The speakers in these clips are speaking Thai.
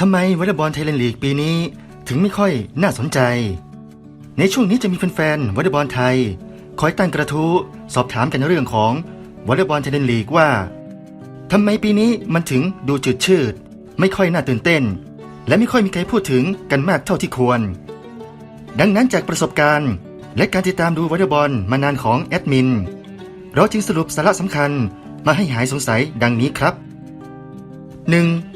ทำไมวอลเลย์บอลไทยแลนด์ลีกปีนี้ ถึงไม่ค่อยน่าสนใจ ในช่วงนี้จะมีแฟนๆวอลเลย์บอลไทย คอยตั้งกระทู้สอบถามกันเรื่องของวอลเลย์บอลไทยแลนด์ลีกว่าทำไมปีนี้มันถึงดูจืดชืด ไม่ค่อยน่าตื่นเต้น และไม่ค่อยมีใครพูดถึงกันมากเท่าที่ควร ดังนั้นจากประสบการณ์ และการติดตามดูวอลเลย์บอลมานานของแอดมินเราจึงสรุปสาระสำคัญมาให้หายสงสัยดังนี้ครับ 1.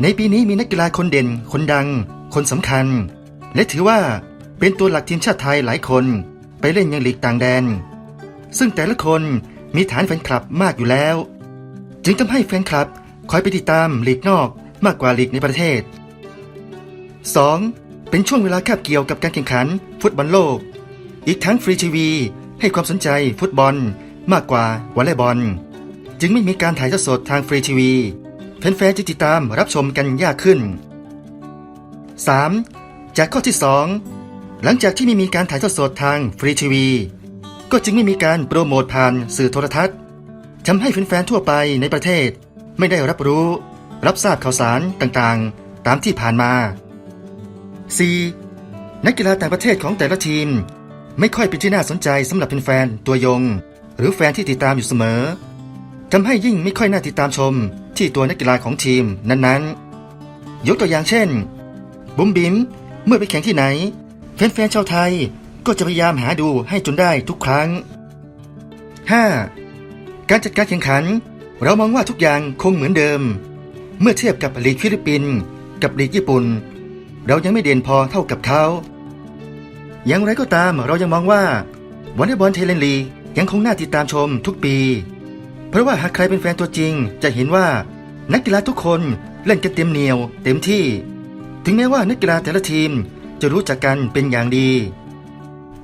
ในปีนี้มีนักกีฬาคนเด่น คนดัง คนสำคัญ และถือว่าเป็นตัวหลักทีมชาติไทยหลายคนไปเล่นยังลีกต่างแดน ซึ่งแต่ละคนมีฐานแฟนคลับมากอยู่แล้ว จึงทำให้แฟนคลับคอยไปติดตามลีกนอกมากกว่าลีกในประเทศ 2. เป็นช่วงเวลาคาบเกี่ยวกับการแข่งขันฟุตบอลโลก อีกทั้งฟรีทีวีให้ความสนใจฟุตบอลมากกว่าวอลเลย์บอล จึงไม่มีการถ่ายทอดสดทางฟรีทีวี แฟนๆจะติดตามรับชมกันยากขึ้น 3. จากข้อที่ 2 หลังจากที่ไม่มีการถ่ายทอดสดทางฟรีทีวี ก็จึงไม่มีการโปรโมทผ่านสื่อโทรทัศน์ทำให้แฟนๆทั่วไปในประเทศ ไม่ได้รับรู้ รับทราบข่าวสารต่างๆ ตามที่ผ่านมา 4. นักกีฬาต่างประเทศของแต่ละทีม ไม่ค่อยเป็นที่น่าสนใจสำหรับแฟนๆตัวยง หรือแฟนที่ติดตามอยู่เสมอทำให้ยิ่งไม่ค่อยน่าติดตามชม ที่ตัวนักกีฬาของทีมนั้นๆ ยกตัวอย่างเช่น บุ๋มบิมเมื่อไปแข่งที่ไหน แฟนๆชาวไทยก็จะพยายามหาดูให้จนได้ทุกครั้ง 5. การจัดการแข่งขัน เรามองว่าทุกอย่างคงเหมือนเดิม เมื่อเทียบกับลีกฟิลิปปินส์กับลีกญี่ปุ่น เรายังไม่เด่นพอเท่ากับเขา อย่างไรก็ตามเรายังมองว่าวอลเลย์บอลไทยแลนด์ลียังคงน่าติดตามชมทุกปี เพราะว่าหากใครเป็นแฟนตัวจริงจะเห็นว่า นักกีฬาทุกคนเล่นกันเต็มเหนียว เต็มที่ ถึงแม้ว่านักกีฬาแต่ละทีมจะรู้จักกันเป็นอย่างดี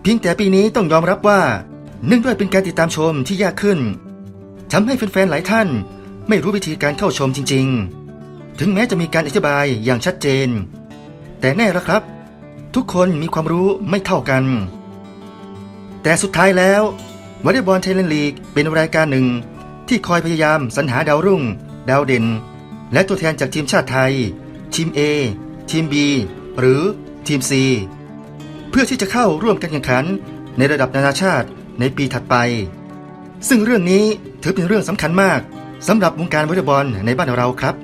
เพียงแต่ปีนี้ต้องยอมรับว่าเนื่องด้วยเป็นการติดตามชมที่ยากขึ้นทำให้แฟนๆหลายท่าน ไม่รู้วิธีการเข้าชมจริง ๆ ถึงแม้จะมีการอธิบายอย่างชัดเจน แต่แน่ละครับ ทุกคนมีความรู้ไม่เท่ากัน แต่สุดท้ายแล้ววอลเลย์บอลไทยแลนด์ลีกเป็นรายการหนึ่งที่คอยพยายามสรรหาดาวรุ่ง ดาวเด่น และตัวแทนจากทีมชาติไทย ทีม A ทีม B หรือทีม C เพื่อที่จะเข้าร่วมการแข่งขันในระดับนานาชาติในปีถัดไป ซึ่งเรื่องนี้ถือเป็นเรื่องสำคัญมากสำหรับวงการวอลเลย์บอลในบ้านเราครับ